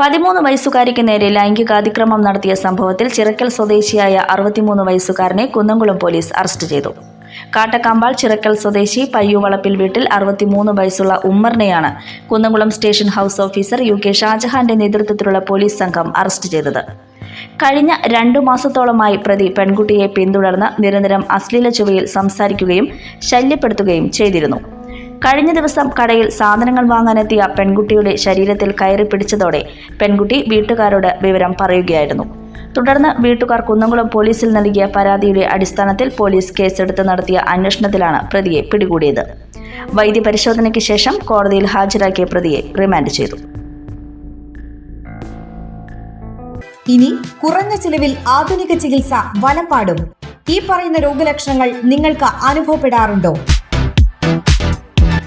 പതിമൂന്ന് വയസ്സുകാരിക്ക് നേരെ ലൈംഗികാതിക്രമം നടത്തിയ സംഭവത്തിൽ ചിറക്കൽ സ്വദേശിയായ അറുപത്തിമൂന്ന് വയസ്സുകാരനെ കുന്നംകുളം പോലീസ് അറസ്റ്റ് ചെയ്തു. കാട്ടക്കാമ്പാൾ ചിറക്കൽ സ്വദേശി പയ്യുവളപ്പിൽ വീട്ടിൽ അറുപത്തിമൂന്ന് വയസ്സുള്ള ഉമ്മറിനെയാണ് Kunnamkulam station house officer U K ഷാജഹാന്റെ നേതൃത്വത്തിലുള്ള പോലീസ് സംഘം അറസ്റ്റ് ചെയ്തത്. കഴിഞ്ഞ രണ്ടു മാസത്തോളമായി പ്രതി പെൺകുട്ടിയെ പിന്തുടർന്ന് നിരന്തരം അശ്ലീല ചുവയിൽ സംസാരിക്കുകയും ശല്യപ്പെടുത്തുകയും ചെയ്തിരുന്നു. കഴിഞ്ഞ ദിവസം കടയിൽ സാധനങ്ങൾ വാങ്ങാനെത്തിയ പെൺകുട്ടിയുടെ ശരീരത്തിൽ കയറി പിടിച്ചതോടെ പെൺകുട്ടി വീട്ടുകാരോട് വിവരം പറയുകയായിരുന്നു. തുടർന്ന് വീട്ടുകാർ കുന്നംകുളം പോലീസിൽ നൽകിയ പരാതിയുടെ അടിസ്ഥാനത്തിൽ പോലീസ് കേസെടുത്ത് നടത്തിയ അന്വേഷണത്തിലാണ് പ്രതിയെ പിടികൂടിയത്. വൈദ്യപരിശോധനയ്ക്ക് ശേഷം കോടതിയിൽ ഹാജരാക്കിയ പ്രതിയെ റിമാൻഡ് ചെയ്തു. ഇനി കുറഞ്ഞ ചിലവിൽ ആധുനിക ചികിത്സ വലപ്പാടും. ഈ പറയുന്ന രോഗലക്ഷണങ്ങൾ നിങ്ങൾക്ക് അനുഭവപ്പെടാറുണ്ടോ?